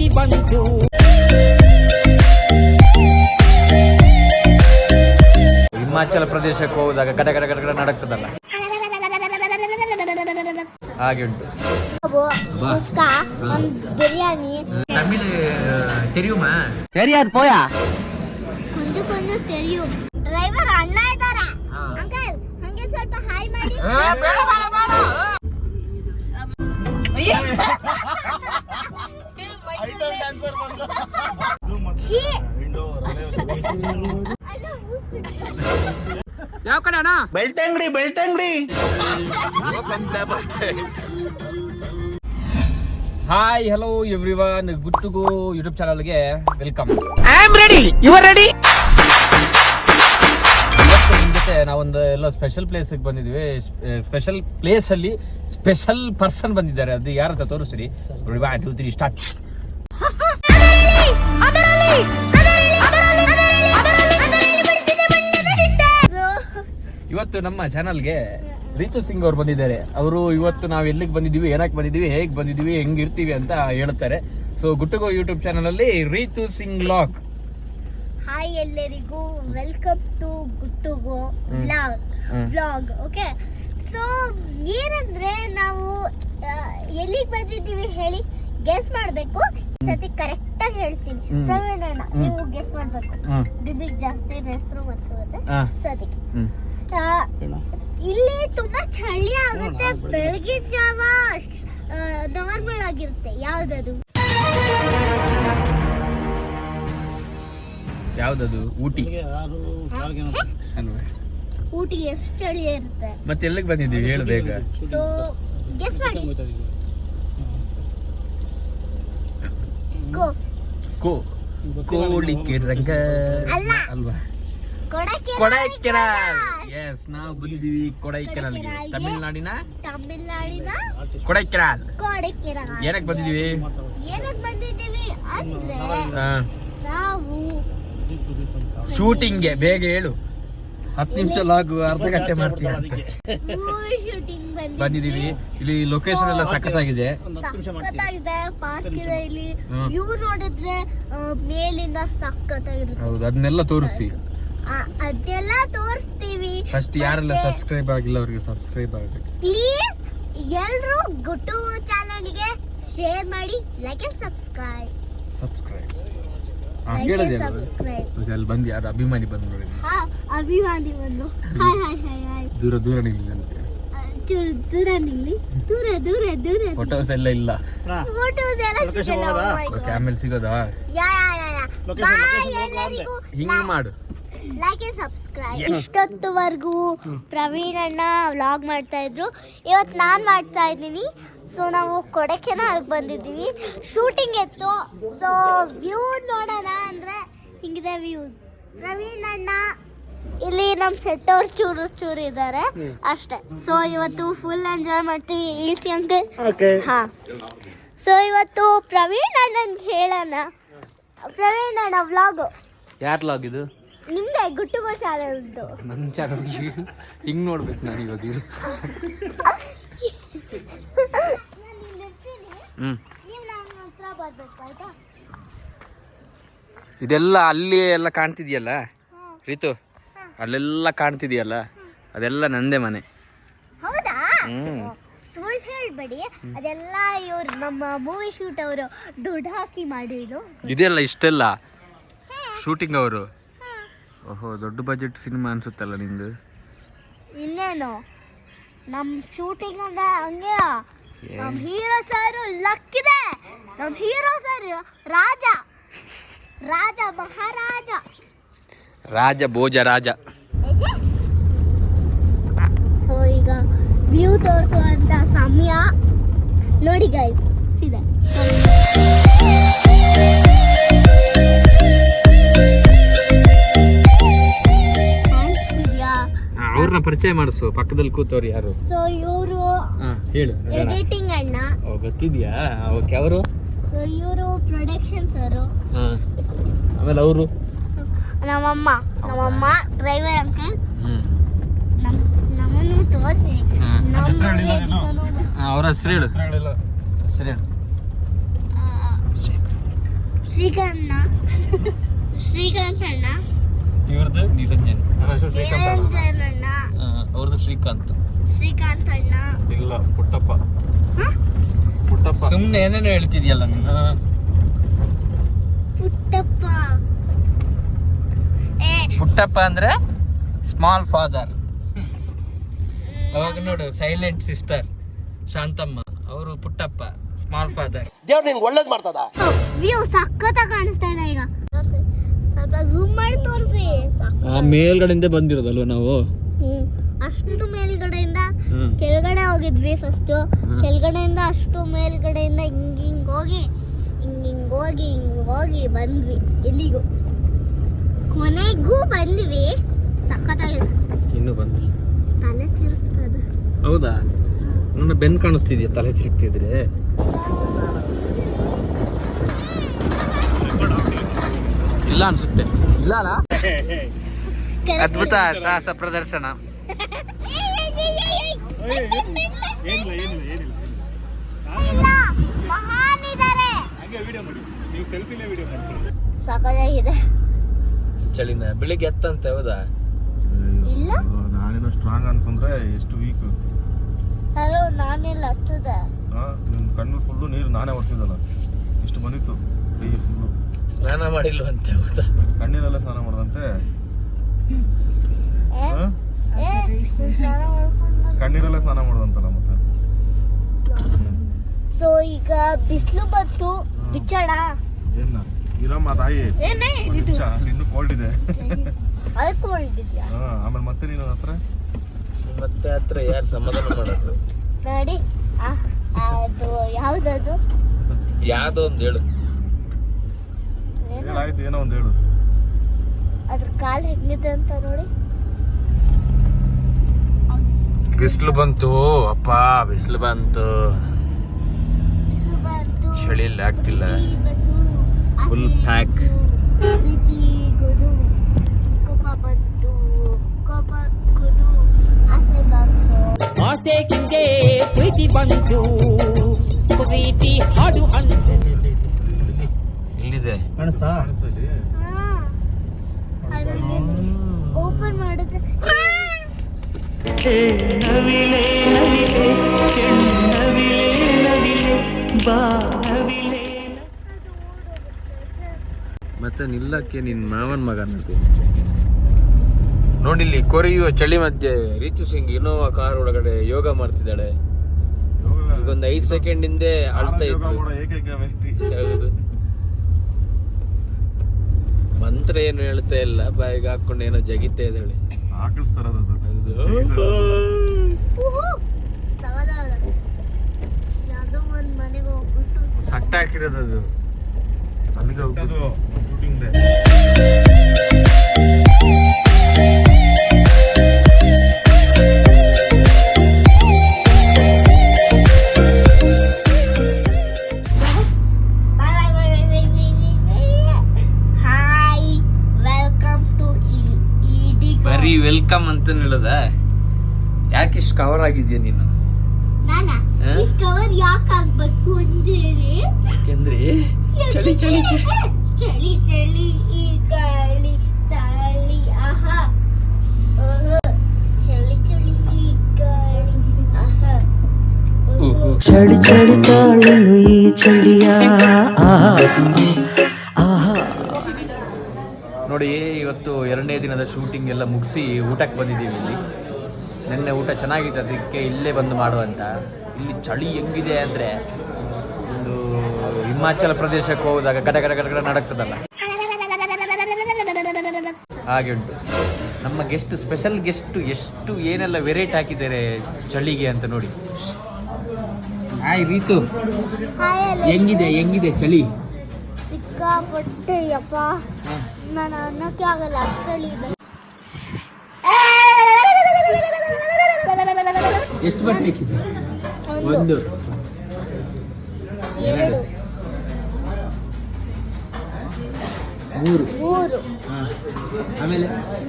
ಹುಟ್ಟಿ ಬಂತು ಹಿಮಾಚಲ ಪ್ರದೇಶಕ್ಕೆ ಹೋದಾಗ ಗಡ ಗಡ ಗಡ ಗಡ ನಡಕ್ತದಲ್ಲ? ಹಾಗೆ ಉಂಟು. ಉಸ್ಕಾ ಒಂದು ಬಿರಿಯಾನಿ. ತಮಿಳ್ ತೆರಿಯುಮಾ? ಕೊಂಚ ಕೊಂಚ ತೆರಿಯು. ಡ್ರೈವರ್ ಅಣ್ಣ ಇದ್ದಾರೆ ಅಂಕಲ್ ಹಂಗೆ ಸ್ವಲ್ಪ ಹಾಯ್ ಮಾಡಿ. ಛೀ! ಅಣ್ಣ, ಮೂಸ್ಬಿಟ್ಟು. ಯಾವ ಕಡೆ ಅಣ್ಣ Belthangady Belthangady. Hi hello everyone ಗುಟ್ಟುಗು YouTube ಚಾನಲ್ಗೆ welcome. I am ready you are ready ಜೊತೆ ನಾವೊಂದು ಎಲ್ಲ ಸ್ಪೆಷಲ್ ಪ್ಲೇಸಿಗೆ ಬಂದಿದ್ವಿ ಸ್ಪೆಷಲ್ ಪ್ಲೇಸ್ ಅಲ್ಲಿ ಸ್ಪೆಷಲ್ ಪರ್ಸನ್ ಬಂದಿದ್ದಾರೆ. ಅದು ಯಾರಂತ ತೋರಿಸ್ತೀರಿ? ನೋಡಿ ಒನ್ ಟೂ ತ್ರೀ ಸ್ಟಾರ್ಟ್ ಇವತ್ತು ನಮ್ಮ ಚಾನಲ್ಗೆ ರೀತು ಸಿಂಗ್ ಅವ್ರು ಬಂದಿದ್ದಾರೆ. ಅವರು ಇವತ್ತು ನಾವು ಎಲ್ಲಿಗೆ ಬಂದಿದ್ದೀವಿ ಏನಕ್ಕೆ ಬಂದಿದ್ದೀವಿ ಹೇಗೆ ಬಂದಿದ್ದೀವಿ ಹೆಂಗಿರ್ತೀವಿ ಅಂತ ಹೇಳ್ತಾರೆ. ಸೊ ಗುಟ್ಟುಗೋ ಯೂಟ್ಯೂಬ್ ಚಾನಲಲ್ಲಿ ರೀತು ಸಿಂಗ್ ಲಾಕ್ ಹಾಯ್ ಎಲ್ಲರಿಗೂ welcome to ಗುಟ್ಟುಗೋ blog vlog okay so ಏನಂದ್ರೆ ನಾವು ಎಲ್ಲಿಗೆ ಬಂದಿದ್ದೀವಿ ಹೇಳಿ? ಗೆಸ್ ಮಾಡಬೇಕು. ಸತಿ ಕರೆಕ್ಟ್ ಆಗಿ ಹೇಳ್ತೀನಿ. ಪ್ರವೀಣಣ್ಣ ಅಣ್ಣ ನೀವು ಗೆಸ್ ಮಾಡಬೇಕು. ಬಿಬಿಗ್ ಜಾಸ್ತಿ ಹೆಸರು ಸರಿ. ಸತಿ ಹ್ಮ್. ಆ, ಇಲ್ಲಿ ತುಂಬಾ ಚಳಿ ಆಗುತ್ತೆ. ಬೆಳಗಿನ ಜಾವ ನಾರ್ಮಲ್ ಆಗಿರುತ್ತೆ. ಯಾವ್ದದು? ಯಾವ್ದದು? ಊಟಿ. ಊಟಿ ಎಷ್ಟು ಚಳಿ ಇರುತ್ತೆ. ಮತ್ತೆ ಎಲ್ಲಿಗೆ ಬಂದಿದ್ದೀವಿ? ಹೇಳು ಬೇಗ. ಸೊ ಗೆಸ್ ಮಾಡಿ. ಗೋ ಕೋ ಕೋಳಿಕೆ ರಂಗ. ಅಲ್ವಾ? ಕೊಡೈಕೆನಾಲ್ ಎಸ್ ನಾವು ಬಂದಿದ್ದೀವಿ ಕೊಡೈಕೆನಾಲ್ಗೆ. ತಮಿಳ್ನಾಡಿನ? ತಮಿಳ್ನಾಡಿನ? ಕೊಡೈಕೆನಾಲ್ ಕೊಡಕ್ಕೆನಾಲ್ ಏನಕ್ಕೆ ಬಂದಿದ್ದೀವಿ? ಏನಕ್ಕೆ ಬಂದಿದ್ದೀವಿ ಅಂದ್ರೆ ನಾವು ಶೂಟಿಂಗ್ಗೆ ಬೇಗ ಹೇಳು. ಹತ್ತು ನಿಮಿಷ ಲಾಗು ಅರ್ಧ ಗಂಟೆ ಮಾಡ್ತೀವಿ ಬಂದಿದ್ದೀವಿ. ಇಲ್ಲಿ ಲೊಕೇಶನ್ ಎಲ್ಲ ಸಖತ್ತಾಗಿದೆ. ಸಖತ್ತಾಗಿದೆ ಪಾರ್ಕ್ ಇದೆ ಇಲ್ಲಿ. ವ್ಯೂ ನೋಡಿದ್ರೆ ಮೇಲಿಂದ ಸಖತ್ತಾಗಿರುತ್ತೆ. ಹೌದು ಅದನ್ನೆಲ್ಲ ತೋರಿಸಿ. ಆ, ಅದೆಲ್ಲ ತೋರಿಸ್ತೀವಿ. ಫಸ್ಟ್ ಯಾರೆಲ್ಲ ಸಬ್ಸ್ಕ್ರೈಬ್ ಆಗಿಲ್ಲ ಅವರಿಗೆ ಸಬ್ಸ್ಕ್ರೈಬ್ ಆಗಬೇಕು. ಪ್ಲೀಸ್ ಎಲ್ಲರೂ ಗುಟ್ಟು ಚಾನಲ್ಗೆ ಶೇರ್ ಮಾಡಿ ಲೈಕ್ ಅಂಡ್ ಸಬ್ಸ್ಕ್ರೈಬ್ ಸಬ್ಸ್ಕ್ರೈಬ್ ಅಲ್ಲಿ ಬಂದು ಯಾರು ಅಭಿಮಾನಿ ಬಂದು ನೋಡಿ. ಹಾ ಅಭಿಮಾನಿ ಬಂದು. ಹಾಯ್ ಹಾಯ್ ಹಾಯ್ ಹಾಯ್ ದೂರ ದೂರ ನಿಲ್ಲಿ ಅಂತ ಚೂರು ದೂರ ನಿಲ್ಲಿ. ದೂರ ದೂರ ದೂರ ಫೋಟೋಸ್ ಎಲ್ಲ ಇಲ್ಲ. ಫೋಟೋಸ್ ಎಲ್ಲ ಸಿಗಲ್ಲ ಕ್ಯಾಮೆಲ್ ಆಮೇಲೆ ಸಿಗೋದಾ? ಯಾ ಯಾ ಯಾ ಯಾ. ಬಾಯ್ ಎಲ್ಲರಿಗೂ. ಹಿಂಗ್ ಮಾಡು. ಲೈಕ್ ಅಂಡ್ ಸಬ್ಸ್ಕ್ರೈಬ್ ಇಷ್ಟೊತ್ತುವರೆಗೂ ಪ್ರವೀಣ್ ಅಣ್ಣ ವ್ಲಾಗ್ ಮಾಡ್ತಾ ಇದ್ರು. ಇವತ್ತು ನಾನು ಮಾಡ್ತಾ ಇದ್ದೀನಿ. ಸೊ ನಾವು ಕೊಡಕೆನಾಲ್ ಬಂದಿದ್ದೀವಿ. ಶೂಟಿಂಗ್ ಇತ್ತು. ಸೊ ವ್ಯೂ ನೋಡೋಣ ಅಂದರೆ ಹಿಂಗಿದೆ ವ್ಯೂ ಪ್ರವೀಣ್ ಅಣ್ಣ ಇಲ್ಲಿ ನಮ್ಮ ಸೆಟ್ ಅವ್ರು ಚೂರು ಚೂರು ಇದ್ದಾರೆ ಅಷ್ಟೇ. ಸೊ ಇವತ್ತು ಫುಲ್ ಎಂಜಾಯ್ ಮಾಡ್ತೀವಿ. ಈಸಿ ಅಂಕಲ್ ಹಾಂ. ಸೊ ಇವತ್ತು ಪ್ರವೀಣ್ ಅಣ್ಣನ್ಗೆ ಹೇಳೋಣ. ಪ್ರವೀಣ್ ಅಣ್ಣ ವ್ಲಾಗು ಯಾರ್ ವ್ಲಾಗ್ ಇದು? ನಿಮ್ದೆ ಗುಟ್ಟುಗೋ ಚಾನಲ್ದು ನನ್ನ ಚಾನಲ್ ಹಿಂಗ್ ನೋಡ್ಬೇಕು ನಾನು ಇವಾಗ ಇದು. ಆಯ್ತಾ? ಇದೆಲ್ಲ ಅಲ್ಲಿ ಎಲ್ಲ ಕಾಣ್ತಿದ್ಯಲ್ಲ? ರೀತು ಅಲ್ಲೆಲ್ಲ ಕಾಣ್ತಿದ್ಯಲ್ಲ? ಅದೆಲ್ಲ ನಂದೇ ಮನೆ. ಹೌದಾ? ಸುಳ್ಳು ಹೇಳ್ಬೇಡಿ. ಅದೆಲ್ಲ ಇವ್ರು ನಮ್ಮ ಮೂವಿ ಶೂಟ್ ಅವರು ದುಡ್ಡು ಹಾಕಿ ಮಾಡಿದ್ರು ಇದೆಲ್ಲ ಇಷ್ಟೆಲ್ಲ? ಶೂಟಿಂಗ್ ಅವರು? ಓಹೋ ದೊಡ್ಡ ಬಜೆಟ್ ಸಿನಿಮಾ ಅನ್ಸುತ್ತಲ್ಲ ನಿಂದು? ಇನ್ನೇನು? ನಮ್ಮ ಶೂಟಿಂಗ್ ಅಂದ್ರೆ ಹಂಗೆ. ನಮ್ಮ ಹೀರೋ ಸರ್ ಲಕ್ಕಿದೆ. ನಮ್ಮ ಹೀರೋ ಸರ್ ರಾಜ. ರಾಜ ಮಹಾರಾಜ. ರಾಜ ಭೋಜ ರಾಜ. ಸೊ ಈಗ ವ್ಯೂ ತೋರಿಸುವಂತ ಸಮಯ. ನೋಡಿ ಗೈಸ್ ಇದೆ ಅವ್ರನ್ನ ಪರಿಚಯ ಮಾಡಿಸು ಪಕ್ಕದಲ್ಲಿ ಕೂತವ್ರು ಯಾರು? ಸೊ ಇವರು ಹಾ ಹೇಳು ಎಡಿಟಿಂಗ್ ಅಣ್ಣ. ಓ ಗೊತ್ತಿದ್ಯಾ? ಓಕೆ ಅವರು? ಸೊ ಇವರು ಪ್ರೊಡಕ್ಷನ್ ಸರ್. ಹಾ ಆಮೇಲೆ ಅವರು? ನಮ್ಮಮ್ಮ ನಮ್ಮಮ್ಮ ಡ್ರೈವರ್ ಅಂಕಲ್ ಹ್ಮ್. ನಮ್ ನಮ್ಮನ್ನು ತೋರಿಸಿ. ಹಾ. ನಮ್ಮ ವೇದಿಕೆನೂ, ಅವ್ರ ಹೆಸರು ಹೇಳು. ಹೆಸರು ಹೇಳು. ಆ, ಶ್ರೀಕಾಂತ ಶ್ರೀಕಾಂತ್ ಅಣ್ಣ. ಇವ್ರದ್ದು ನಿರಂಜನ್. ಅವ್ರದ್ದು ಶ್ರೀಕಾಂತ್ ಶ್ರೀಕಾಂತ್. ಅಣ್ಣ ಇಲ್ಲ ಪುಟ್ಟಪ್ಪ. ಪುಟ್ಟಪ್ಪ. ಸುಮ್ನೆ ಏನೇನು ಹೇಳ್ತಿದ್ಯಲ್ಲ ನೀನು. ಪುಟ್ಟಪ್ಪ. ಪುಟ್ಟಪ್ಪ ಅಂದ್ರೆ ಸ್ಮಾಲ್ ಫಾದರ್. ಅವಾಗ ನೋಡು ಸೈಲೆಂಟ್ ಸಿಸ್ಟರ್ ಶಾಂತಮ್ಮ ಅವರು ಪುಟ್ಟಪ್ಪ ಸ್ಮಾಲ್ ಫಾದರ್. ದೇವ್ರು ನಿನ್ಗೆ ಒಳ್ಳೇದು ಮಾಡ್ತದ? ವ್ಯೂ ಸಖತ್ತಾಗಿ ಕಾಣಿಸ್ತಾ ಇದೆ ಈಗ. ಸ್ವಲ್ಪ ಝೂಮ್ ಮಾಡಿ ತೋರಿಸಿ. ಆ ಮೇಲ್ಗಡೆಯಿಂದ ಬಂದಿರೋದಲ್ವ ನಾವು? ಅಷ್ಟು ಮೇಲ್ಗಡೆಯಿಂದ ಕೆಳಗಡೆ ಹೋಗಿದ್ವಿ ಫಸ್ಟ್ ಕೆಳಗಡೆಯಿಂದ ಅಷ್ಟು ಮೇಲ್ಗಡೆಯಿಂದ ಹಿಂಗ್ ಹಿಂಗ್ ಹೋಗಿ ಹಿಂಗ್ ಹಿಂಗ್ ಹೋಗಿ ಹಿಂಗ್ ಹೋಗಿ ಬಂದ್ವಿ ಎಲ್ಲಿಗೂ. ಕೊನೆಗೂ ಬಂದ್ವಿ. ಸಖತ್ತಾಗಿದೆ. ಇನ್ನೂ ಬಂದಿಲ್ಲ. ತಲೆ ತಿರುಗ್ತದೆ. ಹೌದಾ? ನನ್ನ ಬೆನ್ ಕಾಣಿಸ್ತಿದ್ಯಾ ತಲೆ ತಿರುಗ್ತಿದ್ರೆ? ಇಲ್ಲ ಅನ್ಸುತ್ತೆ. ಇಲ್ಲ ಅಲ್ಲ ಅದ್ಭುತ ಸಾಹಸ ಪ್ರದರ್ಶನ. ಏನಿಲ್ಲ ಏನಿಲ್ಲ ಏನಿಲ್ಲ ಇಲ್ಲ, ಮಹಾನ್ ಇದಾರೆ ವಿಡಿಯೋ ಮಾಡಿ ನೀವು ಸೆಲ್ಫಿಲೇ ವಿಡಿಯೋ ಮಾಡ್ತೀರಿ ಸಖತ್ತಾಗಿದೆ ಚಳಿನ ಬೆಳಿಗ್ಗೆ ಎತ್ತಂತೆ ಹೌದಾ? ಇಲ್ಲ. ನಾನೇನೋ ಸ್ಟ್ರಾಂಗ್ ಅನ್ಕೊಂಡ್ರೆ ಎಷ್ಟು ವೀಕ್ ಹಲೋ ನಾನೆಲ್ಲ ಹತ್ತದ. ನಿಮ್ಮ ಕಣ್ಣು ಫುಲ್ಲು ನೀರು ನಾನೇ ಒರೆಸಿದಲ್ಲ ಇಷ್ಟು ಬಂದಿತ್ತು. ಸ್ನಾನ ಮಾಡಿಲ್ವಂತೆ ಗೊತ್ತಾ ಕಣ್ಣೀರೆಲ್ಲ ಸ್ನಾನ ಮಾಡದಂತೆ? ಕಣ್ಣೀರೆಲ್ಲ ಸ್ನಾನ ಮಾಡ್ದಂತಲ್ಲ ಮತ್ತೆ? ಸೊ ಈಗ ಬಿಸಿಲು ಬಂತು. ಬಿಚ್ಚೋಣ. ಏನ ಇರಮ್ಮ ತಾಯಿ. ಇನ್ನು ಕೋಲ್ಡ್ ಇದೆ. ಇನ್ನೂ ಕೋಲ್ಡ್ ಇದೆ. ಅಳ್ಕೊಂಡಿದ್ಯಾ? ಹಾ ಆಮೇಲೆ ಮತ್ತೆ ನೀನು ಹತ್ರ? ಮತ್ತೆ ಹತ್ರ ಯಾರು ಸಮಾಧಾನ ಮಾಡೋದು? ನೋಡಿ. ಆ, ಅದು ಯಾವ್ದದು? ಯಾವ್ದೋ ಒಂದು ಹೇಳು. ಏನು ಏನೋ ಒಂದು ಹೇಳು. ಅದ್ರ ಕಾಲು ಹೆಂಗಿದೆ ಅಂತ ನೋಡಿ. ಬಿಸಿಲು ಬಂತು. ಅಪ್ಪ ಬಿಸಿಲು ಬಂತು. ಬಿಸಿಲು ಬಂತು. ಚಳಿ ಇಲ್ಲ, ಆಗ್ತಿಲ್ಲ. ಪ್ರೀತಿ ಬಂತು, Full ಆಸೆ. ಬಂತು, ಪ್ರೀತಿ ಬಂತು. ಪ್ರೀತಿ ಹಾಡು ಆಸೆ ಇಲ್ಲಿದೆ ಕಾಣಿಸ್ತಾ? ಓಪನ್ ಮಾಡಿದ್ರೆ ಮತ್ತೆ ನಿಲ್ಲಕ್ಕೆ ನಿನ್ ಮಾವನ್ ಮಗ ನೋಡಿ ನೋಡಿಲ್ಲಿ ಕೊರೆಯುವ ಚಳಿ ಮಧ್ಯೆ ರೀತು ಸಿಂಗ್ ಇನೋವಾ ಕಾರ್ ಒಳಗಡೆ ಯೋಗ ಮಾಡ್ತಿದ್ದಾಳೆ. ಒಂದು ಐದು ಸೆಕೆಂಡ್ ಹಿಂದೆ ಅಳ್ತಾ ಇತ್ತು ಮಾಡೋ ಏಕೈಕ ವ್ಯಕ್ತಿ. ಹೌದು. ಮಂತ್ರ ಏನು ಹೇಳ್ತಾ ಇಲ್ಲ ಬಾಯಿಗೆ ಹಾಕೊಂಡು ಏನೋ ಜಗಿತಾ ಇದ್ದಾಳೆ. ಸಟ್ಟ ಹಾಕಿರೋದು ಅದು. ಅಲ್ಲಿಗೆ ಹೋಗ್ಬಿಟ್ಟು. ಅಂತ ಹೇಳದ ಯಾಕೆ ಇಷ್ಟು ಕವರ್ ಆಗಿದ್ಯಾ ನೀನು? ಕವರ್ ಯಾಕೆ ಆಗ್ಬೇಕು ಅಂದೇಳಿ ಯಾಕೆಂದ್ರೆ? ಚಳಿ ಚಳಿ ಚಳಿ. ಚಳಿ ಚಳಿ ಈ ಗಾಳಿ ತಾಳಿ ಆಹಾ. ಚಳಿ ಚಳಿ ಈ ಗಾಳಿ ಆಹಾ. ಓಹೋ. ಚಳಿ ಚಳಿ ತಾಳಲು ಈ ಚಳಿಯ ಆಹಾ. ಆಹಾ. ನೋಡಿ ಇವತ್ತು ಎರಡನೇ ದಿನದ ಶೂಟಿಂಗ್ ಎಲ್ಲ ಮುಗಿಸಿ ಊಟಕ್ಕೆ ಬಂದಿದ್ದೀವಿ ಇಲ್ಲಿ. ನಿನ್ನೆ ಊಟ ಚೆನ್ನಾಗಿತ್ತು ಅದಕ್ಕೆ ಇಲ್ಲೇ ಬಂದು ಮಾಡುವಂತ ಇಲ್ಲಿ ಚಳಿ ಹೆಂಗಿದೆ ಅಂದರೆ ಒಂದು ಹಿಮಾಚಲ ಪ್ರದೇಶಕ್ಕೆ ಹೋದಾಗ ಗಡ ಗಡ ಗಡ ಗಡ ನಡಕ್ತದಲ್ಲ ಹಾಗೆ ಉಂಟು. ನಮ್ಮ ಗೆಸ್ಟ್ ಸ್ಪೆಷಲ್ ಗೆಸ್ಟ್ ಎಷ್ಟು ಏನೆಲ್ಲ ವೆರೈಟಿ ಹಾಕಿದ್ದಾರೆ ಚಳಿಗೆ ಅಂತ ನೋಡಿ. ಹಾಯ್ ರೀತು. ಹೆಂಗಿದೆ ಹೆಂಗಿದೆ ಚಳಿ? ಸಿಕ್ಕಾಪಟ್ಟೆ ಯಪ್ಪ. ನಾನು ಅನ್ನಕ್ಕೆ ಆಗಲ್ಲ ಅಷ್ಟರಲ್ಲಿ ಎಷ್ಟು ಬಟ್ಟೆ ಹಾಕಿದೆ ಒಂದು. ಎರಡು. ಮೂರು. ಮೂರು. ಆಮೇಲೆ?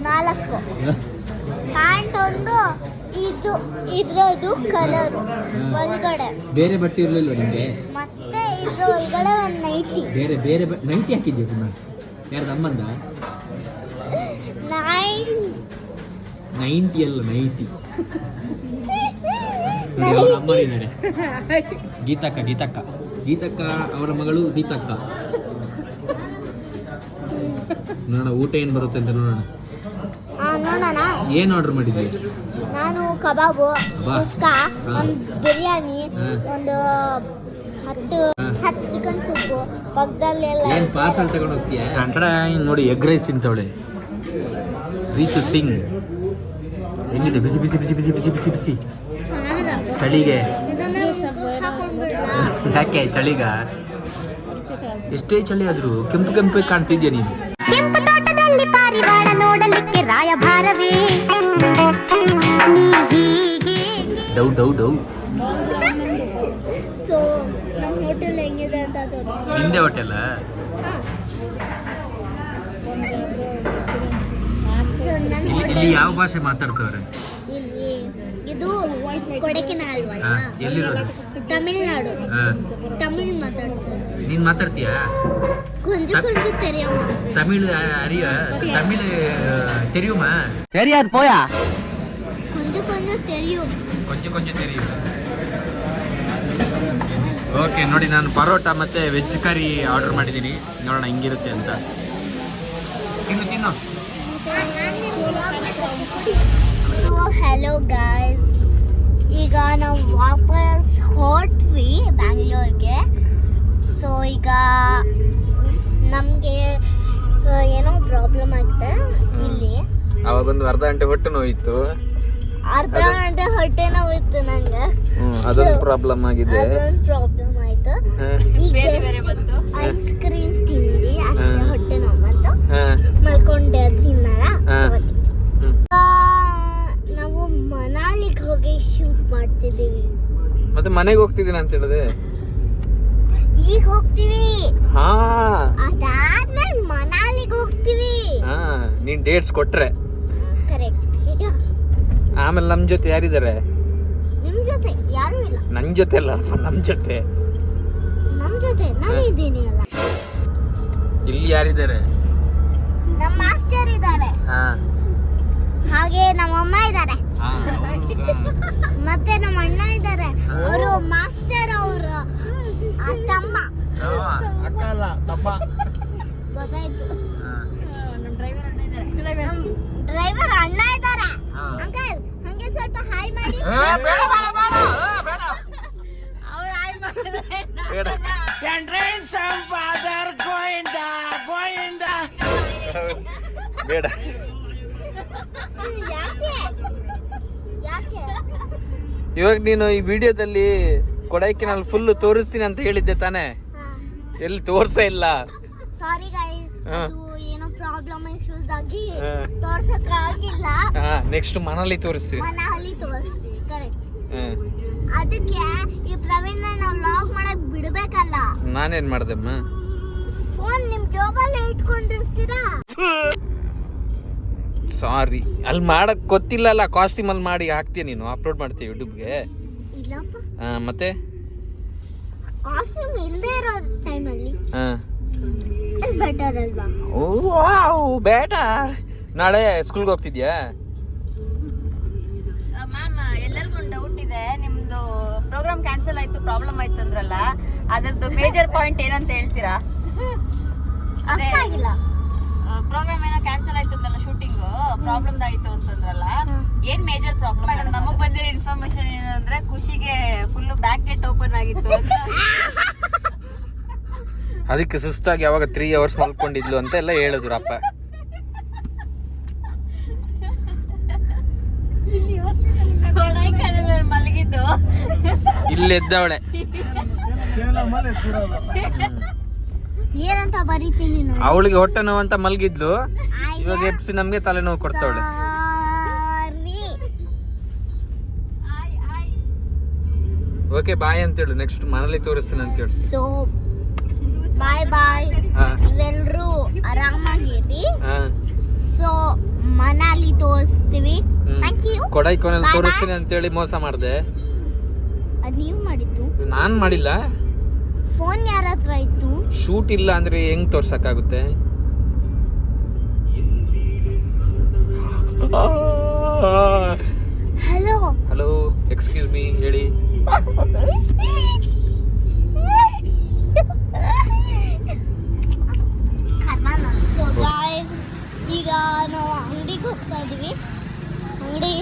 ನಾಲ್ಕು. ಪ್ಯಾಂಟ್ ಒಂದು ಇದು ಇದ್ರದ್ದು ಕಲರ್. ಒಳಗಡೆ. ಬೇರೆ ಬಟ್ಟೆ ಇರಲಿಲ್ಲ ನಿಮಗೆ? ಮತ್ತೆ ಇದ್ರ ಒಳಗಡೆ ಒಂದು ನೈಟಿ. ಬೇರೆ ಬೇರೆ ನೈಟಿ ಹಾಕಿದ್ದೀವಿ ಪುನಃ ಯಾರ್ದು ಅಮ್ಮಂದ ನೈನ್ ನೈಂಟಿ ಅಲ್ಲ ನೈಂಟಿ. ಅಮ್ಮನಿದ್ದಾರೆ ಗೀತಕ್ಕ ಗೀತಕ್ಕ. ಗೀತಕ್ಕ ಅವರ ಮಗಳು ಸೀತಕ್ಕ. ನೋಡೋಣ ಊಟ ಏನು ಬರುತ್ತೆ ಅಂತ ನೋಡೋಣ. ನೋಡೋಣ. ಏನು ಆರ್ಡರ್ ಮಾಡಿದ್ವಿ ನಾನು ಕಬಾಬು ಬಿರಿಯಾನಿ ಒಂದು ಹತ್ತು ಹಾ. ಹತ್ತು ಚಿಕನ್ ಸೂಪು ಪಕ್ಕದಲ್ಲೆಲ್ಲ ಏನು ಪಾರ್ಸಲ್ ತಗೊಂಡು ಹೋಗ್ತೀಯ? ನೋಡಿ ಎಗ್ ರೈಸ್ ತಿಂತವಳೆ. ರೀತು ಸಿಂಗ್. ಹೆಂಗಿದೆ? ಬಿಸಿ ಬಿಸಿ ಬಿಸಿ ಬಿಸಿ ಬಿಸಿ ಬಿಸಿ ಬಿಸಿ. ಚಳಿಗೆ. ಯಾಕೆ ಚಳಿಗ? ಎಷ್ಟೇ ಚಳಿ ಆದ್ರೂ ಕೆಂಪು ಕೆಂಪು ಕಾಣ್ತಿದ್ಯಾ ನೀನು? ಕೆಂಪು ತೋಟದಲ್ಲಿ ಪಾರಿವಾಳ ನೋಡಲಿಕ್ಕೆ ರಾಯಭಾರವೇ. ಡೌ ಡೌ ಡೌ ಸೊ ನಮ್ಮ ಹೋಟೆಲ್ ಹೆಂಗಿದೆ ಅಂತ ತೋರಿಸಿ ನಿಂದೆ ಹೋಟೆಲ್ ಸೊ ನನ್ನ ಇಲ್ಲಿ ಹೋಟೆಲ್ ಯಾವ ಭಾಷೆ ಮಾತಾಡ್ತವ್ರೆ ಇಲ್ಲಿ ಇದು ಕೊಡಕಿನಾಲ್ ಹಾ, ಎಲ್ಲಿರೋದು ತಮಿಳ್ನಾಡು ಹಾ. ತಮಿಳ್ ಮಾತಾಡ್ತಾರೆ ನೀನ್ ಮಾತಾಡ್ತೀಯಾ ಕೊಂಚ ಕೊಂಚ ತೆರಿಯಮ್ಮ ತಮಿಳ್ ಅರಿಯ ತಮಿಳ್ தெரியுமா தெரியாது போயா ಕೊಂಚ ಕೊಂಚ ತೆರಿಯು ಕೊಂಚ ಕೊಂಚ தெரியும் ಓಕೆ ನೋಡಿ ನಾನು ಪರೋಟ ಮತ್ತೆ ವೆಜ್ ಕರಿ ಆರ್ಡರ್ ಮಾಡಿದ್ದೀನಿ. ನೋಡೋಣ ಹಿಂಗಿರುತ್ತೆ ಅಂತ. ತಿನ್ನು ತಿನ್ನು. ಹಲೋ ಗಾಯ್ಸ್ ಈಗ ನಾವು ವಾಪಸ್ ಹೊರಟ್ವಿ ಬ್ಯಾಂಗ್ಳೂರ್ಗೆ. ಸೊ ಈಗ ನಮಗೆ ಏನೋ ಪ್ರಾಬ್ಲಮ್ ಆಗಿದೆ ಇಲ್ಲಿ. ಅವಾಗೊಂದು ಅರ್ಧ ಗಂಟೆ ಹೊಟ್ಟೆ ನೋಯಿತ್ತು ಅರ್ಧ ಗಂಟೆ ಹೊಟ್ಟೆ ನೋವಿತ್ತು ನಂಗೆ. ಅದೊಂದು ಪ್ರಾಬ್ಲಮ್ ಆಗಿದೆ. ಅದೊಂದು ಪ್ರಾಬ್ಲಮ್ ಆಯ್ತು. ಈಗ ಐಸ್ ಕ್ರೀಮ್ ತಿಂದಿ ಅಷ್ಟೇ. ಹೊಟ್ಟೆ ನೋವು ಬಂತು. ಮಲ್ಕೊಂಡೆ ತಿನ್ನಲ್ಲ. ಹಾ. ನಾವು ಮನಾಲಿಗೆ ಹೋಗಿ ಶೂಟ್ ಮಾಡ್ತಿದ್ದೀವಿ. ಮತ್ತೆ ಮನೆಗೆ ಹೋಗ್ತಿದ್ದೀನಿ ಅಂತ ಹೇಳಿದೆ. ಈಗ ಹೋಗ್ತೀವಿ. ಹಾ. ಅದಾದ್ಮೇಲೆ ಮನಾಲಿಗೆ ಹೋಗ್ತೀವಿ. ಹಾ ನೀನ್ ಡೇಟ್ಸ್ ಕೊಟ್ರೆ. ಆಮೇಲೆ ನಮ್ಮ ಜೊತೆ ಯಾರಿದ್ದಾರೆ? ನಿಮ್ಮ ಜೊತೆ? ಯಾರು ಇಲ್ಲ. ನನ್ನ ಜೊತೆ ಅಲ್ಲ ನಮ್ಮ ಜೊತೆ. ನಮ್ಮ ಜೊತೆ? ನಾನು ಇದ್ದೀನಿ ಅಲ್ಲ. ಇಲ್ಲಿ ಯಾರಿದ್ದಾರೆ? ನಮ್ಮ ಮಾಸ್ಟರ್ ಇದ್ದಾರೆ. ಹಾ. ಹಾಗೆ ನಮ್ಮ ಅಮ್ಮ ಇದ್ದಾರೆ. ಹಾ, ಮತ್ತೆ ನಮ್ಮ ಅಣ್ಣ ಇದ್ದಾರೆ. ಅವರು ಮಾಸ್ಟರ್ ಅವರು ತಮ್ಮ. ಅಕ್ಕ ಅಲ್ಲ ತಮ್ಮ. ಗೊತ್ತಾಯ್ತು. ಹಾ. ನಮ್ಮ ಡ್ರೈವರ್ ಅಣ್ಣ ಇದ್ದಾರೆ. ಹಾ. ಅಂಕಲ್ ಸ್ವಲ್ಪ ಹಾಯ್ ಮಾಡಿ. ಬೇಡ, ಬೇಡ, ಬೇಡ. ಅವ್ರು ಹಾಯ್ ಇವಾಗ ನೀನು ಈ ವಿಡಿಯೋದಲ್ಲಿ ಕೊಡೈಕೆನಲ್ಲಿ ಫುಲ್ ತೋರಿಸ್ತೀನಿ ಅಂತ ಹೇಳಿದ್ದೆ ತಾನೇ. ಎಲ್ಲಿ ತೋರ್ಸ ಇಲ್ಲ. ಸಾರಿ ಗೈಸ್ ಅದು ಏನೋ ಪ್ರಾಬ್ಲಮ್ ಹಾ. ತೋರ್ಸಕ್ ಆಗಿಲ್ಲ ನೆಕ್ಸ್ಟ್ ಮನಾಲಿ ತೋರಿಸಿ. ಮನಾಲಿ ತೋರಿಸಿ ಕರೆಕ್ಟ್ ಅದಕ್ಕೆ ಈ ಪ್ರವೀಣ್ ನಾವು ಲಾಗ್ ಮಾಡಕ್ ಬಿಡ್ಬೇಕಲ್ಲ? ನಾನೇನ್ ಮಾಡ್ದಮ್ಮ? ಫೋನ್ ನಿಮ್ ಜೋಬಲ್ಲಿ ಇಟ್ಕೊಂಡಿರ್ತೀರಾ? ಸಾರಿ ಅಲ್ಲಿ ಮಾಡಕ್ ಗೊತ್ತಿಲ್ಲಲ್ಲ ಕಾಸ್ಟ್ಯೂಮ್ ಅಲ್ಲಿ ಮಾಡಿ ಹಾಕ್ತೀಯ ನೀನು ಅಪ್ಲೋಡ್ ಮಾಡ್ತೀಯ ಯೂಟ್ಯೂಬ್ಗೆ? ಮತ್ತೆ? ಕಾಸ್ಟ್ಯೂಮ್ ಇಲ್ಲದೆ ಇರೋ ಟೈಮಲ್ಲಿ ಹಾ. ಬೆಟರ್ ಅಲ್ವಾ ನಾಳೆ ಸ್ಕೂಲ್ಗೆ ಹೋಗ್ತಿದ್ಯಾ? ಮ್ಯಾಮ್ ಎಲ್ಲರಿಗೂ ಒಂದು ಡೌಟ್ ಇದೆ. ನಿಮ್ದು ಪ್ರೋಗ್ರಾಮ್ ಕ್ಯಾನ್ಸಲ್ ಆಯ್ತು ಪ್ರಾಬ್ಲಮ್ ಆಯ್ತು ಅಂದ್ರಲ್ಲ ಅದರದ್ದು ಮೇಜರ್ ಪಾಯಿಂಟ್ ಏನಂತ ಹೇಳ್ತೀರಾ? ಅದೇ ಅರ್ಥ ಆಗಿಲ್ಲ ಪ್ರೋಗ್ರಾಮ್ ಏನೋ ಕ್ಯಾನ್ಸಲ್ ಆಯ್ತು ಅಂತಲ್ಲ ಶೂಟಿಂಗ್ ಪ್ರಾಬ್ಲಮ್ ಆಯ್ತು ಅಂತಂದ್ರಲ್ಲ ಏನ್ ಮೇಜರ್ ಪ್ರಾಬ್ಲಮ್ ನಮಗ್ ಬಂದಿರೋ ಇನ್ಫಾರ್ಮೇಶನ್ ಏನಂದ್ರೆ ಖುಷಿಗೆ ಫುಲ್ ಬ್ಯಾಕ್ ಗೇಟ್ ಓಪನ್ ಆಗಿತ್ತು ಅಂತ. ಅದಕ್ಕೆ ಸುಸ್ತಾಗಿ ಯಾವಾಗ ತ್ರೀ ಅವರ್ಸ್ ಮಲ್ಕೊಂಡಿದ್ಲು ಅಂತ ಎಲ್ಲ ಹೇಳಿದ್ರು ಅಪ್ಪ. ಇಲ್ಲಿ ಎದ್ದವಳೆ. ಏನಂತ ಬರೀತೀನಿ ನೋಡಿ ಅವಳಿಗೆ ಹೊಟ್ಟೆ ನೋವು ಅಂತ ಮಲ್ಗಿದ್ಲು. ಇವಾಗ ಎಪ್ಸಿ ನಮ್ಗೆ ತಲೆನೋವು ಕೊಡ್ತಾವಳೆ. ಓಕೆ ಬಾಯ್ ಅಂತ ಹೇಳು ನೆಕ್ಸ್ಟ್ ಮನೇಲಿ ತೋರಿಸ್ತೀನಿ ಅಂತ ಹೇಳು ಸೊ ಬಾಯ್ ಬಾಯ್ ಇವೆಲ್ಲರೂ ಆರಾಮಾಗಿರಿ. ಸೊ ಮನಾಲಿ ತೋರಿಸ್ತೀವಿ. Thank you bye. ತೋರಿಸ್ತೀನಿ ಅಂತೇಳಿ ಮೋಸ ಮಾಡಿದೆ. ಅದು ನೀವು ಮಾಡಿದ್ದು? ನಾನು ಮಾಡಿಲ್ಲ. ಫೋನ್ ಯಾರ ಹತ್ರ ಇತ್ತು? ಶೂಟ್ ಇಲ್ಲ ಅಂದ್ರೆ ಹೆಂಗ್ ತೋರ್ಸಕ್ಕಾಗುತ್ತೆ? ಹಲೋ ಹಲೋ ಎಕ್ಸ್ಕ್ಯೂಸ್ ಮೀ ಹೇಳಿ. ಸೊ ಈಗ ನಾವು ಅಂಗಡಿಗೆ ಹೋಗ್ತಾ ಇದ್ವಿ. ಅಂಗಡಿ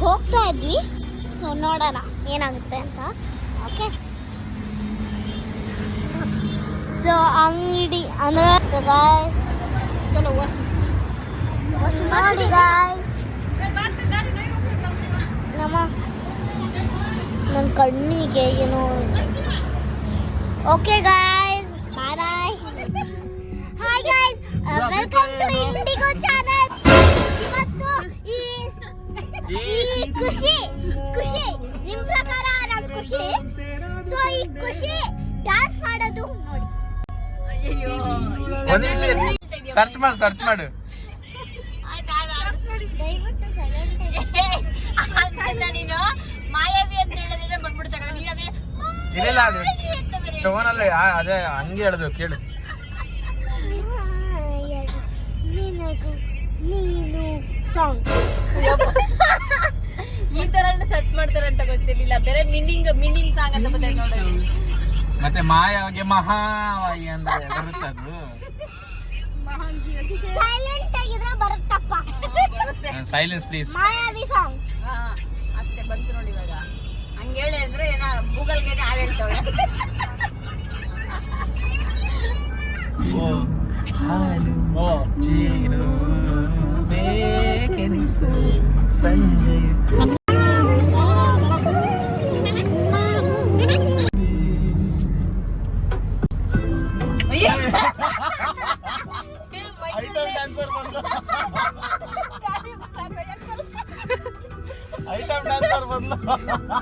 ಹೋಗ್ತಾ ಇದ್ವಿ. ಸೊ ನೋಡೋಣ ಏನಾಗುತ್ತೆ ಅಂತ. ಓಕೆ ಸೊ ಅಂಗಡಿ ಅಂದ್ರೆ ಗಾಯ್ಸ್ ಚಲೋ ವಾಶ್ ವಾಶ್ ಮಾಡಿ ನಮ್ಮ, ನನ್ನ ಕಣ್ಣಿಗೆ ಏನೋ ಓಕೆ ಗಾಯ್ಸ್ ಇಂಡಿಗೋ ಚಾನೆಲ್ ಇವತ್ತು ಈ ಈ ಖುಷಿ ಖುಷಿ ನಿಮ್ ಪ್ರಕಾರ ನಮ್ ಖುಷಿ? ಸೊ ಈ ಖುಷಿ ಡ್ಯಾನ್ಸ್ ಮಾಡೋದು ನೋಡಿ. ಸರ್ಚ್ ಮಾಡು ಸರ್ಚ್ ಮಾಡು. ದಯವಿಟ್ಟು ಸೈಲೆಂಟ್ ನೀನು ಮಾಯಾವಿ ಅಂತ ಹೇಳಿದ್ರೆ ಬಂದ್ಬಿಡ್ತಾರೆ. ನೀನು ಅದೇ ಇಲ್ಲ ಅದು. ಮಾಯಾವಿ ಅಂತ ಬೇರೆ. ಅದೇ ಹಂಗೆ ಹೇಳುದು ಕೇಳು. ನಿನಗೂ ನೀನು ಸಾಂಗ್ ಈ ತರ ಸರ್ಚ್ ಮಾಡ್ತಾರಂತ ಅಂತ ಗೊತ್ತಿರ್ಲಿಲ್ಲ. ಬೇರೆ ಮಿನಿಂಗ್ ಮಿನಿಂಗ್ ಸಾಂಗ್ ಅಂತ ಗೊತ್ತಾಯ್ತು ನೋಡಿ. ಮತ್ತೆ ಮಾಯಾಗೆ ಮಹಾವಾಯಿ ಅಂದ್ರೆ ಬರುತ್ತೆ ಅದು ಸೈಲೆಂಟ್ ಆಗಿದ್ರೆ ಬರುತ್ತಪ್ಪ. ಸೈಲೆನ್ಸ್ ಪ್ಲೀಸ್ ಮಾಯಾವಿ ಸಾಂಗ್ ಹಾ ಅಷ್ಟೇ ಬಂತು ನೋಡಿ ಇವಾಗ. ಹಂಗೆ ಹೇಳಿ ಅಂದ್ರೆ ಏನ ಗೂಗಲ್ಗೆ ಹಾಡು ಹೇಳ್ತಾಳೆ ಹಾಲು ಜೇನು ಬೇಕೆನಿಸು ಸಂಜೆ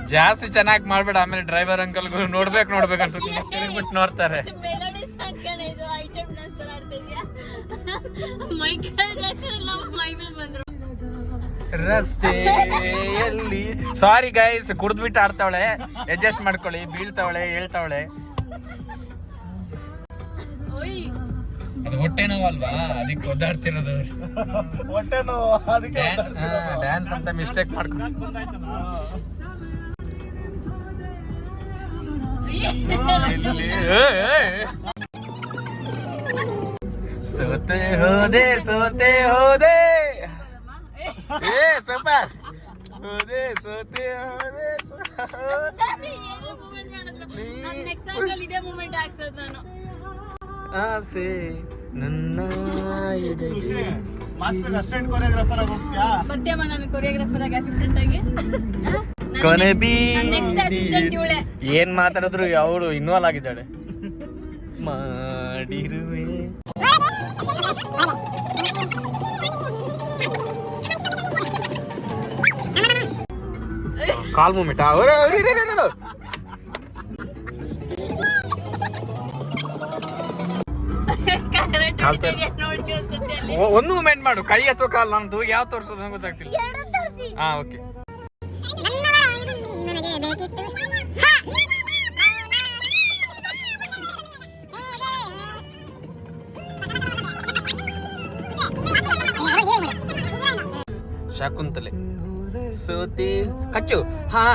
ಜಾಸ್ತಿ ಚೆನ್ನಾಗಿ ಮಾಡ್ಬೇಡ ಆಮೇಲೆ ಡ್ರೈವರ್ ಅಂಕಲ್ ನೋಡ್ಬೇಕು ನೋಡ್ಬೇಕು ಅನ್ಸುತ್ತೆ. ತಿರುಗ್ಬಿಟ್ಟು ನೋಡ್ತಾರೆ. ರಸ್ತೆಯಲ್ಲಿ ಸಾರಿ ಗೈಸ್ ಕುಡ್ದ್ಬಿಟ್ಟು ಆಡ್ತಾವಳೆ. ಅಡ್ಜಸ್ಟ್ ಮಾಡ್ಕೊಳ್ಳಿ ಬೀಳ್ತಾವಳೆ ಹೇಳ್ತಾವಳೆ. ಓಯ್. ಅದು ಹೊಟ್ಟೆ ನೋವಲ್ವಾ ಅದಕ್ಕೆ ಒದ್ದಾಡ್ತಿರೋದು. ಹೊಟ್ಟೆ ನೋವು ಅದಕ್ಕೆ ಡ್ಯಾನ್ಸ್ ಅಂತ ಮಿಸ್ಟೇಕ್ ಮಾಡ್ಕೊಂಡು ಸೋತೆ ಹೋದೆ ಸೋತೆ ಹೋದೆ. हो दे ಹೋದೆ ಸೋತೆ ಹೋದೆ ಸೋತೆ. सोते हो दे ನೆಕ್ಸ್ಟ್ ಸಾಂಗ್ ಇದೇ ಮೂಮೆಂಟ್ ಹಾಕ್ಸೋದು ನಾನು. ಆಸೆ ನನ್ನ ಎದೆಗೆ ಮಾಸ್ಟರ್ ಅಸಿಸ್ಟೆಂಟ್ ಕೊರಿಯೋಗ್ರಾಫರ್ ಆಗಿ ಹೋಗ್ತೀಯಾ? ಬರ್ತೀಯಮ್ಮ ನಾನು ಕೊರಿಯೋಗ್ರಾಫರ್ ಆಗಿ ಅಸಿಸ್ಟೆಂಟ್ ಆಗಿ? ಕೊನೆ ನೆಕ್ಸ್ಟ್ ಅಸಿಸ್ಟೆಂಟ್ ಇವಳೆ. ಏನ್ ಮಾತಾಡಿದ್ರು ಅವಳು ಇನ್ವಾಲ್ವ್ ಆಗಿದ್ದಾಳೆ. ಮಾಡಿರುವೆ. ಕಾಲ್ ಮೂಮೆಂಟ್. ಒಂದು ಮೂಮೆಂಟ್ ಮಾಡು. ಕೈ ಅಥವಾ ಕಾಲ್ ನಂದು ಯಾವ ತೋರಿಸೋದು ಗೊತ್ತಾಗ್ತಿಲ್ಲ. ಎರಡು ತರಿಸಿ. ಹಾ ಓಕೆ ನನಗೆ ಬೇಕಿತ್ತು ಶಕುಂತಲೆ. ಸೋತಿ ಕಚ್ಚು ಹಾ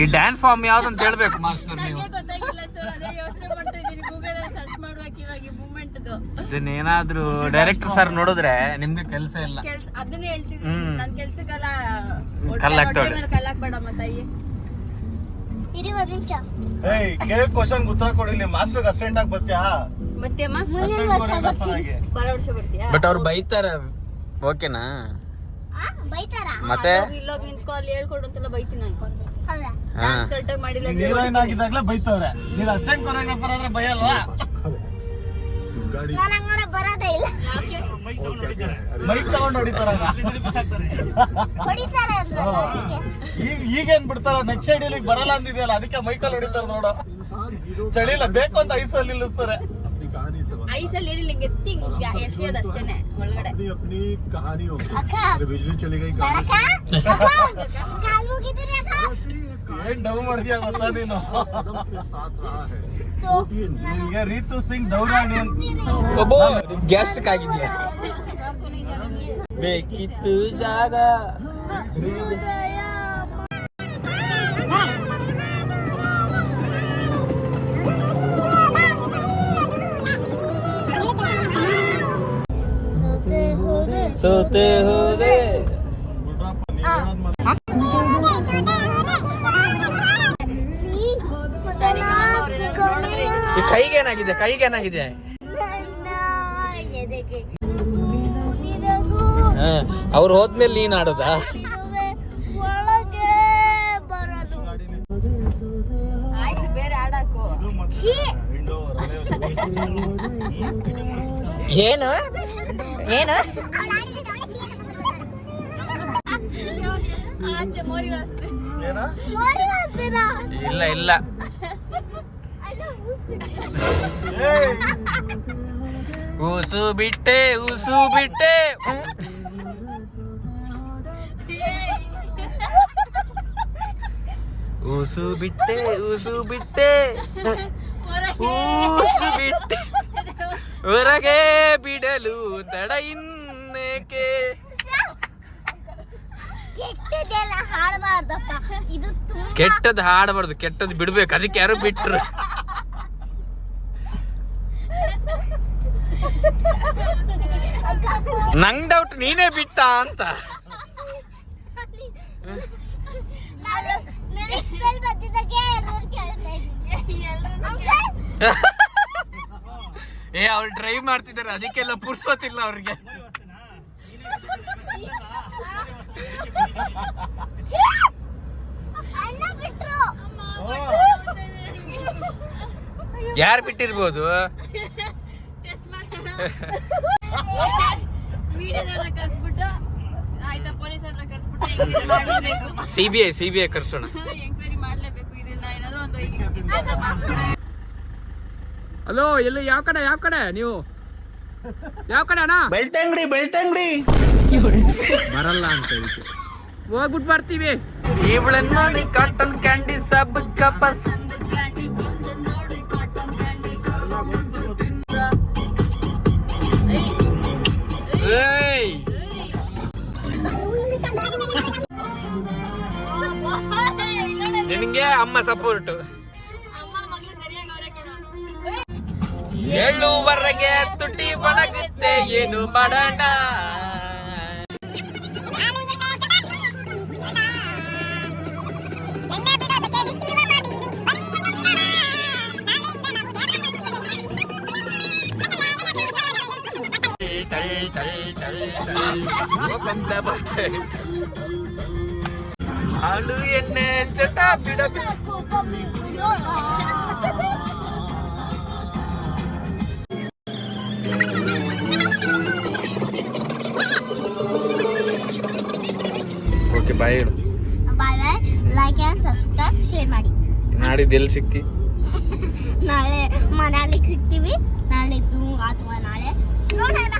ಈ ಡ್ಯಾನ್ಸ್ ಫಾರ್ಮ್ ಯಾವ್ದಂತ ಹೇಳ್ಬೇಕು ಮಾಸ್ಟರ್ ನೀವು ನನಗೆ ಗೊತ್ತಾಗಿಲ್ಲ ಸರ್ ಅದೇ ಯೋಚನೆ ಮಾಡ್ತಾ ಇದ್ದೀನಿ ಗೂಗಲ್ ಅಲ್ಲಿ ಸರ್ಚ್ ಮಾಡುವಾಗ ಇವಾಗ ಈ ಮೂಮೆಂಟ್ದು ಇದನ್ನೇನಾದ್ರೂ ಡೈರೆಕ್ಟರ್ ಸರ್ ನೋಡಿದ್ರೆ ನಿಮ್ಗೆ ಕೆಲಸ ಇಲ್ಲ. ಕೆಲ್ಸ ಅದನ್ನ ಹೇಳ್ತಿದ್ದೀನಿ ಹ್ಮ್. ನನ್ ಕೆಲ್ಸಕ್ಕೆಲ್ಲ ಕಲ್ಲ್ ಹಾಕ್ತಾವ್ಳೆ. ಕಲ್ಲಾಕ್ಬೇಡಮ್ಮ ತಾಯಿ ಇರಿ ಒಂದ್ ನಿಮಿಷ. ಏಯ್ ಕೇಳ್ ಕ್ವಶನ್ ಉತ್ತರ ಕೊಡಿಲಿ ಮಾಸ್ಟರ್ ಅಸಿಸ್ಟೆಂಟ್ ಆಗಿ ಬರ್ತೀಯಾ? ಮತ್ತೆ ಮುಂದಿನ ಅಸಿಸ್ಟೆಂಟ್ ವರ್ಷ ಕೊರಿಯೋಗ್ರಾಫರ್ ಬರ್ತೀನಿ. ಆಗಿ. ಬರೋ ವರ್ಷ ಬರ್ತೀಯಾ? ಬಟ್ ಅವ್ರು ಬೈತಾರ. ಓಕೆನಾ? ಆ, ಬೈತಾರ? ಮತ್ತೆ? ಅಲ್ಲೋಗಿ ಇಲ್ಲೋಗಿ ನಿಂತ್ಕೊ ಅಲ್ಲಿ ಹೇಳ್ಕೊಡು ಅಂತೆಲ್ಲ ಬೈತೀನಿ ಹೌದಾ? ಹಾ ಡಾನ್ಸ್ ಕರೆಕ್ಟಾಗಿ ಮಾಡಿಲ್ಲ ನೀನ್ ಹೀರೋಯಿನ್ ಆಗಿದ್ದಾಗ್ಲೇ ಬೈತವ್ರೆ. ನೀನ್ ಅಸಿಸ್ಟೆಂಟ್ ಕೊರಿಯೋಗ್ರಾಫರ್ ಆದ್ರೆ ಭಯ ಇಲ್ಲ. ಮೈಕ್ ತಗೊಂಡ್ ಹೊಡಿತಾರ ಹೊಡಿತಾರೆ ಅಂದ್ರೆ ಈಗ ಈಗೇನ್ ಬಿಡ್ತಾರ? ನೆಕ್ಸ್ಟ್ ಸೈಡ್ ಇಲ್ಲಿ ಬರಲ್ಲ ಅಂದಿದೆಯಲ್ಲ ಅದಕ್ಕೆ ಮೈಕಲ್ ಹೊಡಿತಾರ ನೋಡು. ಚಳಿಲ್ಲ ಬೇಕು ಅಂತ ಐಸಲ್ಲಿ ನಿಲ್ಲಿಸ್ತಾರೆ. ಐಸಲ್ಲಿ ಏನಿಲ್ಲ ಹಿಂಗೆ ಎತ್ತಿ ಎಸೆಯೋದು ಅಷ್ಟೇನೆ ಒಳಗಡೆ. ಬೇಡಕ್ಕ? ಅಕ್ಕ, ಕಾಲ್ ಮುಗಿತೀನಿ ಅಕ್ಕ. ಏನ್ ಡವ್ ಮಾಡಿದ್ಯಾ ಗೊತ್ತಾ ನೀನು ಸೊ, ನಿನ್ಗೆ ರೀತು ಸಿಂಗ್ ಡೌರಾಣಿ ಅಂತ ಒಬ್ಬ ಗ್ಯಾಸ್ಟ್ರಿಕ್ ಆಗಿದ್ಯಾ ಕೈಗೆ ಏನಾಗಿದೆ? ಕೈಗೆ ಏನಾಗಿದೆ? ಅವ್ರು ಹೋದ್ಮೇಲೆ ನೀನ್ ಆಡೋದಾ? ಒಳಗೆ ಬರಲು ಆಯ್ತು ಬೇರೆ ಆಡಾಕು ಛೀ! ಏನು ಏನು? ಇಲ್ಲ ಇಲ್ಲ. ಊಸ್ಬಿಟ್ಟು. ಬಿಟ್ಟೆ ಉಸು ಬಿಟ್ಟೆ. ಉಸು ಬಿಟ್ಟೆ ಉಸು ಬಿಟ್ಟೆ. ಉಸು ಬಿಟ್ಟೆ. ಹೊರಗೆ ಬಿಡಲು ತಡ ಇನ್ನೇಕೆ? ಕೆಟ್ಟದ್ದು ಹಾಡಬಾರ್ದು ಕೆಟ್ಟದ್ದು ಬಿಡ್ಬೇಕು. ಅದಕ್ಕೆ ಯಾರು ಬಿಟ್ರು. ನಂಗ್ ಡೌಟ್ ನೀನೇ ಬಿಟ್ಟ ಅಂತ. ಏ ಅವ್ರು ಡ್ರೈವ್ ಮಾಡ್ತಿದ್ದಾರೆ ಅದಕ್ಕೆಲ್ಲ ಪುರ್ಸೋತಿಲ್ಲ ಅವ್ರಿಗೆ. ಯಾರು ಬಿಟ್ಟಿರ್ಬೋದು? ಸಿಬಿಐ ವಿಡಿಯೋದೆಲ್ಲ ಆಯ್ತಾ ಪೊಲೀಸ್ ಹತ್ರ ಕರ್ಸ್ಬಿಟ್ಟು ಎಂಕ್ವೈರಿ ಮಾಡಲೇಬೇಕು C B I C B I ಕರ್ಸೋಣ. ಮಾಡಲೇಬೇಕು ಇದನ್ನ ಏನಾದ್ರು ಒಂದು ಇತಿಹಾಸ ಮಾಡ್ಸೋಣ ಹಲೋ ಎಲ್ಲಿ ಯಾವ ಕಡೆ ಯಾವ ಕಡೆ ನೀವು? ಯಾವ ಕಡೆ ಅಣ್ಣ? ಬೆಳ್ತಂಗಡಿ ಬೆಳ್ತಂಗಡಿ. ಬರಲ್ಲ ಅಂತ ಇದಕ್ಕೆ ಹೋಗ್ಬಿಟ್ಟು ಬರ್ತೀವಿ. ಇವಳನ್ನ ನೋಡಿ ಕಾಟನ್ ಕ್ಯಾಂಡಿ ಸಬ್ ಕಪಸ್. ನಿನಗೆ ಅಮ್ಮ ಸಪೋರ್ಟ್ ಅಮ್ಮ ಮಗಳು ಸರಿಯಾಗಿ ಅವರೇ ಕಣ ಏಳುವರೆಗೆ ತುಟಿ ಒಣಗುತ್ತೆ ಏನು ಮಾಡೋಣ ಹಾಲು ಎಣ್ಣೆ ಚಟ ಬಿಡ ಓಕೆ ಬಾಯ್ ಹೇಳು bye bye like and subscribe share ಮಾಡಿ. ನಾಡಿದ್ದು ಎಲ್ಲಿ ಸಿಗ್ತಿ ನಾಳೆ ಮನೆಯಲ್ಲಿ ಸಿಗ್ತೀವಿ. ನಾಳಿದ್ದು ಅಥವಾ ನಾಳೆ. ನೋಡೋಣ.